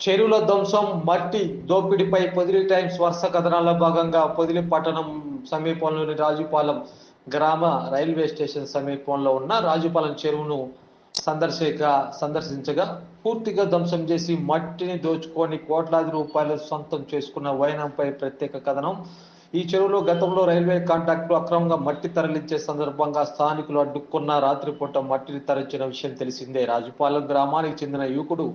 ధ్వంసం మట్టి దోపిడీపై పొదిలి టైమ్స్ వరుస కథనాల్లో భాగంగా పొదిలి పట్టణం సమీపంలోని రాజుపాలెం గ్రామ రైల్వే స్టేషన్ సమీపంలో ఉన్న రాజుపాలెం చెరువును సందర్శక సందర్శించగా పూర్తిగా ధ్వంసం చేసి మట్టిని దోచుకొని కోట్లాది రూపాయలు సొంతం చేసుకున్న వైనంపై ప్రత్యేక కథనం ఈ చెరువులో గతంలో రైల్వే కాంట్రాక్టు అక్రమంగా మట్టి తరలించే సందర్భంగా స్థానికులు అడ్డుకున్న రాత్రిపూట మట్టిని తరలించిన విషయం తెలిసిందే. రాజుపాలెం గ్రామానికి చెందిన యువకుడు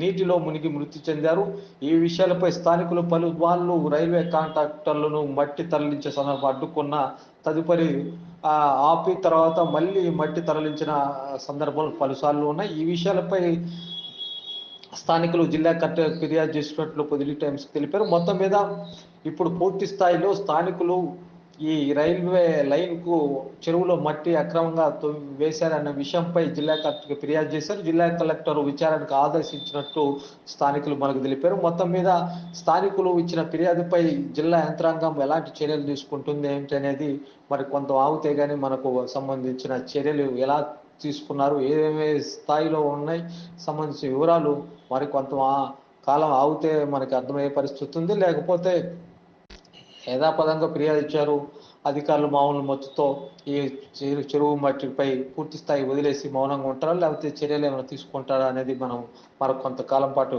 నీటిలో మునిగి మృతి చెందారు. ఈ విషయాలపై స్థానికులు పలు వాళ్ళు రైల్వే కాంట్రాక్టర్లను మట్టి తరలించే సందర్భం అడ్డుకున్న తదుపరి ఆపి తర్వాత మళ్ళీ మట్టి తరలించిన సందర్భాలు పలుసార్లు ఉన్నాయి. ఈ విషయాలపై స్థానికులు జిల్లా కలెక్టర్ ఫిర్యాదు చేసినట్లు పొదిలి టైమ్స్ తెలిపారు. మొత్తం మీద ఇప్పుడు పూర్తి స్థాయిలో స్థానికులు ఈ రైల్వే లైన్కు చెరువులో మట్టి అక్రమంగా వేశారన్న విషయంపై జిల్లా కలెక్టర్కి ఫిర్యాదు చేశారు. జిల్లా కలెక్టర్ విచారణకు ఆదేశించినట్టు స్థానికులు మనకు తెలిపారు. మొత్తం మీద స్థానికులు ఇచ్చిన ఫిర్యాదుపై జిల్లా యంత్రాంగం ఎలాంటి చర్యలు తీసుకుంటుంది ఏమిటి అనేది మరి కొంత ఆగితే గానీ మనకు సంబంధించిన చర్యలు ఎలా తీసుకున్నారు ఏమేమి స్థాయిలో ఉన్నాయి సంబంధించిన వివరాలు మరి కొంత ఆ- కాలం ఆగితే మనకి అర్థమయ్యే పరిస్థితి ఉంది. లేకపోతే యథాపదంగా ఫిర్యాదు ఇచ్చారు. అధికారులు మామూలు మత్తుతో ఈ చెరువు మట్టిపై పూర్తి స్థాయి వదిలేసి మౌనంగా ఉంటారా? లేకపోతే చర్యలు ఏమైనా తీసుకుంటారా అనేది మనం మరో కొంతకాలం పాటు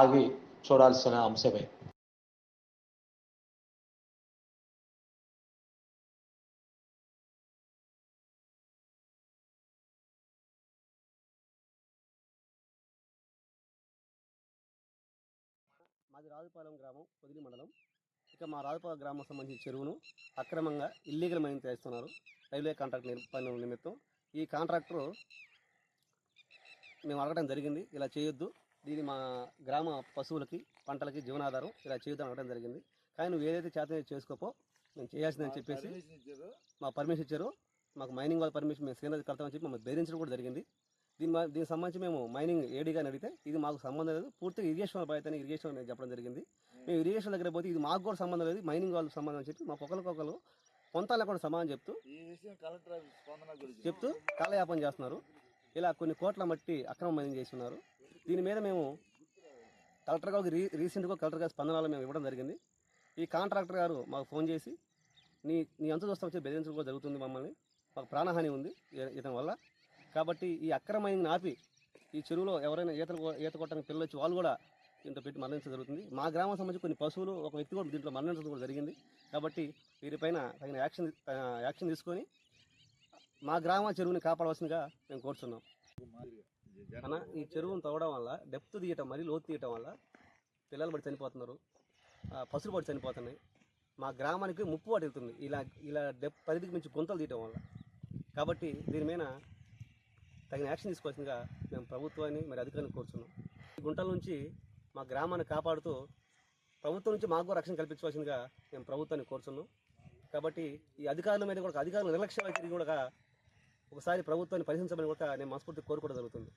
ఆగి చూడాల్సిన అంశమే. మాది రాజుపాలెం గ్రామం పొదిలి మండలం. ఇక మా రాజుపాలెం గ్రామం సంబంధించిన చెరువును అక్రమంగా ఇల్లీగల్ మైనింగ్ చేస్తున్నారు రైల్వే కాంట్రాక్ట్ పని నిమిత్తం ఈ కాంట్రాక్టర్ మేము అడగడం జరిగింది. ఇలా చేయొద్దు. దీని మా గ్రామ పశువులకి పంటలకి జీవనాధారం ఇలా చేయొద్దు అని అడగడం జరిగింది. కానీ నువ్వు ఏదైతే చేత చేసుకోపో మేము చేయాల్సిందని చెప్పేసి మా పర్మిషన్ ఇచ్చారు. మాకు మైనింగ్ వాళ్ళ పర్మిషన్ మేము సీనరీ కడతామని చెప్పి మమ్మల్ని బెదిరించడం కూడా జరిగింది. దీని దీనికి సంబంధించి మేము మైనింగ్ ఏడీగా అడిగితే ఇది మాకు సంబంధం లేదు. పూర్తిగా ఇరిగేషన్ బాధ్యత అని ఇరిగేషన్ అని చెప్పడం జరిగింది. మేము ఇరిగేషన్ దగ్గర పోతే ఇది మాకు కూడా సంబంధం లేదు మైనింగ్ వాళ్ళకి సంబంధం అని చెప్పి మా ఒకరికొకరు పొంతాలకు కూడా సమానం చెప్తూ చెప్తూ కాలయాపన చేస్తున్నారు. ఇలా కొన్ని కోట్ల మట్టి అక్రమ మైనింగ్ చేస్తున్నారు. దీని మీద మేము కలెక్టర్ గారికి రీ రీసెంట్గా కలెక్టర్ గారి స్పందనలు మేము ఇవ్వడం జరిగింది. ఈ కాంట్రాక్టర్ గారు మాకు ఫోన్ చేసి నీ నీ అంత చూస్తాం వచ్చి బెదిరించడం కూడా జరుగుతుంది మమ్మల్ని. మాకు ప్రాణహాని ఉంది. ఇతని వల్ల కాబట్టి ఈ అక్రమ మైనింగ్ ఆపి ఈ చెరువులో ఎవరైనా ఈతలు ఈత కొట్టడానికి పిల్లలు వచ్చి వాళ్ళు కూడా దీంతో పెట్టి మరణించడం జరుగుతుంది. మా గ్రామం సంబంధించి కొన్ని పశువులు ఒక వ్యక్తి కూడా దీంట్లో మరణించడం కూడా జరిగింది. కాబట్టి వీరిపైన తగిన యాక్షన్ యాక్షన్ తీసుకొని మా గ్రామ చెరువుని కాపాడవలసిందిగా మేము కోరుతున్నాం అన్న ఈ చెరువును తవ్వడం వల్ల డెప్త్ తీయటం మరియు లోతు తీయటం వల్ల పిల్లలు పడి చనిపోతున్నారు. ఆ, పడి చనిపోతున్నాయి. మా గ్రామానికి ముప్పు పడుతుంది ఇలా ఇలా డెప్ పరిధికి మించి గుంతలు తీయటం వల్ల. కాబట్టి దీని మీద తగిన యాక్షన్ తీసుకోవాల్సిందిగా మేము ప్రభుత్వాన్ని మరి అధికారులను కోరుతున్నాం ఈ గుంటల నుంచి మా గ్రామాన్ని కాపాడుతూ ప్రభుత్వం నుంచి మాకు కూడా రక్షణ కల్పించవలసిందిగా మేము ప్రభుత్వాన్ని కోరుతున్నాం కాబట్టి ఈ అధికారుల మీద కూడా అధికారులు నిర్లక్ష్యం తిరిగి కూడా ఒకసారి ప్రభుత్వాన్ని పరిశీలించమని కూడా నేను మనస్ఫూర్తి కోరుకోవడం జరుగుతుంది.